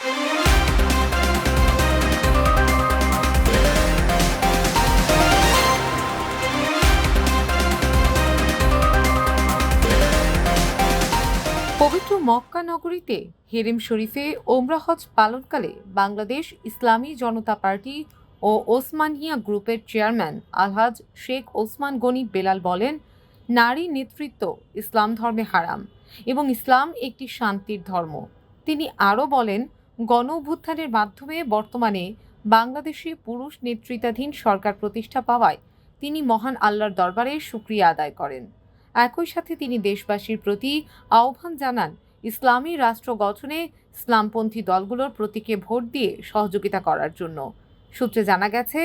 পবিত্র মক্কা নগরীতে হেরেম শরীফে ওমরা হজ পালনকালে বাংলাদেশ ইসলামী জনতা পার্টি ও ওসমানিয়া গ্রুপের চেয়ারম্যান আলহাজ শেখ ওসমান গনি বেলাল বলেন, নারী নেতৃত্ব ইসলাম ধর্মে হারাম এবং ইসলাম একটি শান্তির ধর্ম। তিনি আরও বলেন গণ অভ্যুত্থানের মাধ্যমে বর্তমানে বাংলাদেশে পুরুষ নেতৃত্বাধীন সরকার প্রতিষ্ঠা পাওয়ায় তিনি মহান আল্লাহর দরবারে সুক্রিয়া আদায় করেন। একই সাথে তিনি দেশবাসীর প্রতি আহ্বান জানান, ইসলামী রাষ্ট্র গঠনে ইসলামপন্থী দলগুলোর প্রতীকে ভোট দিয়ে সহযোগিতা করার জন্য। সূত্রে জানা গেছে,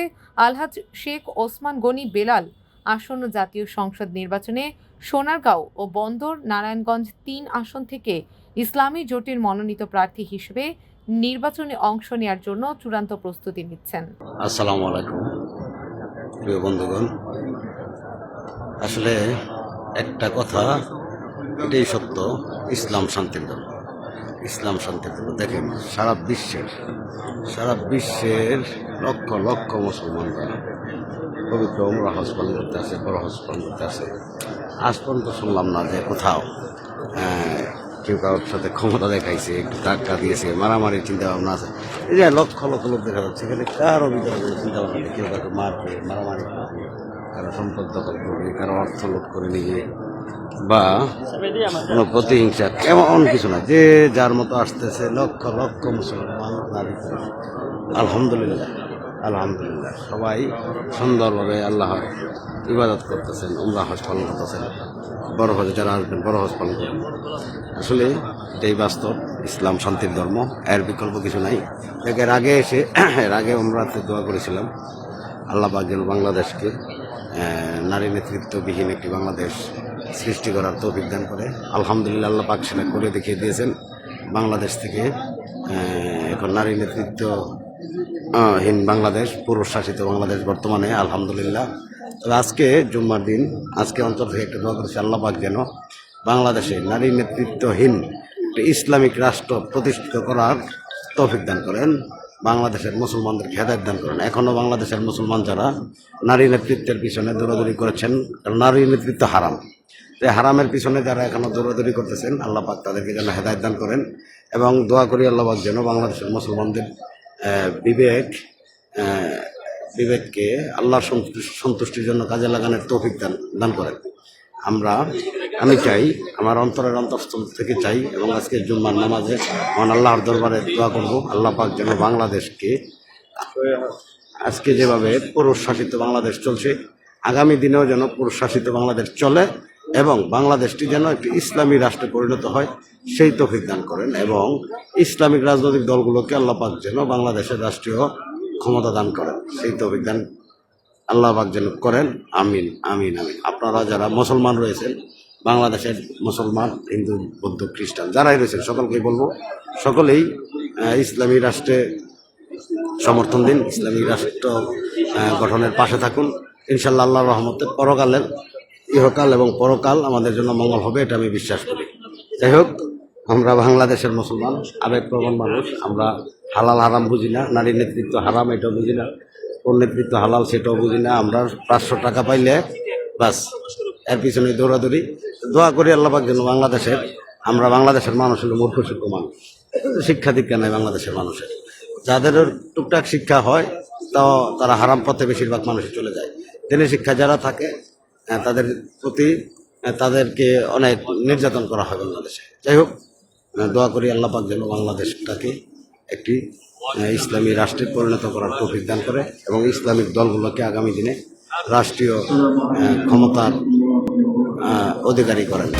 আলহাজ শেখ ওসমান গনি বেলাল আসন্ন জাতীয় সংসদ নির্বাচনে সোনারগাঁও ও বন্দর, নারায়ণগঞ্জ তিন আসন থেকে ইসলামী জোটের মনোনীত প্রার্থী হিসেবে নির্বাচনে অংশ নেওয়ার জন্য চূড়ান্ত প্রস্তুতি নিচ্ছেন। আসসালামু আলাইকুম, প্রিয় বন্ধুগণ। আসলে একটা কথা, এটাই সত্য, ইসলাম শান্তির ধর্ম ইসলাম শান্তির ধর্ম দেখেন, সারা বিশ্বের সারা বিশ্বের লক্ষ লক্ষ মুসলমানরা পবিত্র উমরা হজ পালন করতে আছে বড় হজ পালন করতে আছে আজ পর্যন্ত শুনলাম না যে কোথাও কেউ কারোর সাথে ক্ষমতা দেখাইছে, একটু ধাক্কা দিয়েছে, মারামারির চিন্তা ভাবনা আছে। এই যে লক্ষ লক্ষ লোক দেখা যাচ্ছে এখানে কারও ভিতরে চিন্তা ভাবনা কেউ কাউকে মারবে মারামারি করবে কারও সম্পদ দখল করবে কারও অর্থ লুট করে নিয়ে বা কোনো প্রতিহিংসা, এমন কিছু না। যে যার মতো আসতেছে, লক্ষ লক্ষ মুসলমান, নারী আলহামদুলিল্লাহ। আলহামদুলিল্লাহ। সবাই সুন্দরভাবে আল্লাহর ইবাদত করতেছেন, উমরা হজ পালন করতেছেন। বড় হজে যারা আসবেন, বড় হজ পালন করবেন। আসলে এটাই বাস্তব, ইসলাম শান্তির ধর্ম, এর বিকল্প কিছু নাই। এর আগে এসে, এর আগে উমরাতে দোয়া করেছিলাম। আল্লাহ যেন বাংলাদেশকে নারী নেতৃত্ববিহীন একটি বাংলাদেশ সৃষ্টি করার তৌফিক দান করে। আলহামদুলিল্লাহ আল্লাহ পাক সেটা করে দেখিয়ে দিয়েছেন। বাংলাদেশ থেকে এখন নারী নেতৃত্ব হীন বাংলাদেশ পুরুষ শাসিত বাংলাদেশ বর্তমানে, আলহামদুলিল্লাহ। তবে আজকে জুম্মার দিন, আজকে অন্তর থেকে একটা দোয়া করেছে, আল্লাহ পাক যেন বাংলাদেশে নারী নেতৃত্বহীন একটি ইসলামিক রাষ্ট্র প্রতিষ্ঠিত করার তৌফিক দান করেন, বাংলাদেশের মুসলমানদেরকে হেদায়ত দান করেন। এখনও বাংলাদেশের মুসলমান যারা নারী নেতৃত্বের পিছনে দৌড়াদৌড়ি করেছেন নারী নেতৃত্ব হারাম। এই হারামের পিছনে যারা এখনও দৌড়াদৌড়ি করতেছেন, আল্লাহ পাক তাদেরকে যেন হেদায়ত দান করেন এবং দোয়া করি আল্লাহ পাক যেন বাংলাদেশের মুসলমানদের বিবেক বিবেককে আল্লাহর সন্তুষ্টির জন্য কাজে লাগানোর তৌফিক দান দান করেন। আমরা, আমি চাই, আমার অন্তরের অন্তঃস্থল থেকে চাই এবং আজকে জুম্মার নামাজে মহান আল্লাহর দরবারে দোয়া করব। আল্লাহ পাক যেন বাংলাদেশকে, আজকে যেভাবে পুরুষ শাসিত বাংলাদেশ চলছে, আগামী দিনেও যেন পুরুষ শাসিত বাংলাদেশ চলে এবং বাংলাদেশটি যেন একটি ইসলামী রাষ্ট্রে পরিণত হয়, সেই তৌফিক দান করেন এবং ইসলামিক রাজনৈতিক দলগুলোকে আল্লাহ পাক যেন বাংলাদেশের রাষ্ট্রীয় ক্ষমতা দান করেন, সেই তৌফিক দান আল্লাহ পাক যেন করেন। আমিন আমিন আমিন। আপনারা যারা মুসলমান রয়েছেন, বাংলাদেশের মুসলমান, হিন্দু, বৌদ্ধ, খ্রিস্টান, যারাই রয়েছেন, সকলকেই বলব, সকলেই ইসলামী রাষ্ট্রে সমর্থন দিন, ইসলামী রাষ্ট্র গঠনের পাশে থাকুন। ইনশাল্লাহ আল্লাহর রহমতে পরকালের ইহকাল এবং পরকাল আমাদের জন্য মঙ্গল হবে, এটা আমি বিশ্বাস করি। যাই হোক, আমরা বাংলাদেশের মুসলমান, আবেগপ্রবণ মানুষ, আমরা হালাল হারাম বুঝি না, নারী নেতৃত্ব হারাম, এটাও বুঝি না, কোন নেতৃত্ব হালাল সেটাও বুঝি না, আমরা পাঁচশো টাকা পাইলে বাস, এর পিছনে দৌড়াদৌড়ি। দোয়া করি আল্লাহবাক যেন বাংলাদেশের, আমরা বাংলাদেশের মানুষ হলো মূর্খ সূক্ষ্ম মানুষ। শিক্ষা দীক্ষা নেই বাংলাদেশের মানুষের। যাদের টুকটাক শিক্ষা হয়, তাও তারা হারাম পথে বেশিরভাগ মানুষই চলে যায়। দিনে শিক্ষা যারা থাকে তাদের প্রতি তাদেরকে অনেক নির্যাতন করা হয় বাংলাদেশে। যাই হোক দোয়া করি আল্লাপাক যেন বাংলাদেশটাকে একটি ইসলামী রাষ্ট্রে পরিণত করার তৌফিক দান করে এবং ইসলামিক দলগুলোকে আগামী দিনে রাষ্ট্রীয় ক্ষমতার অধিকারী করেন।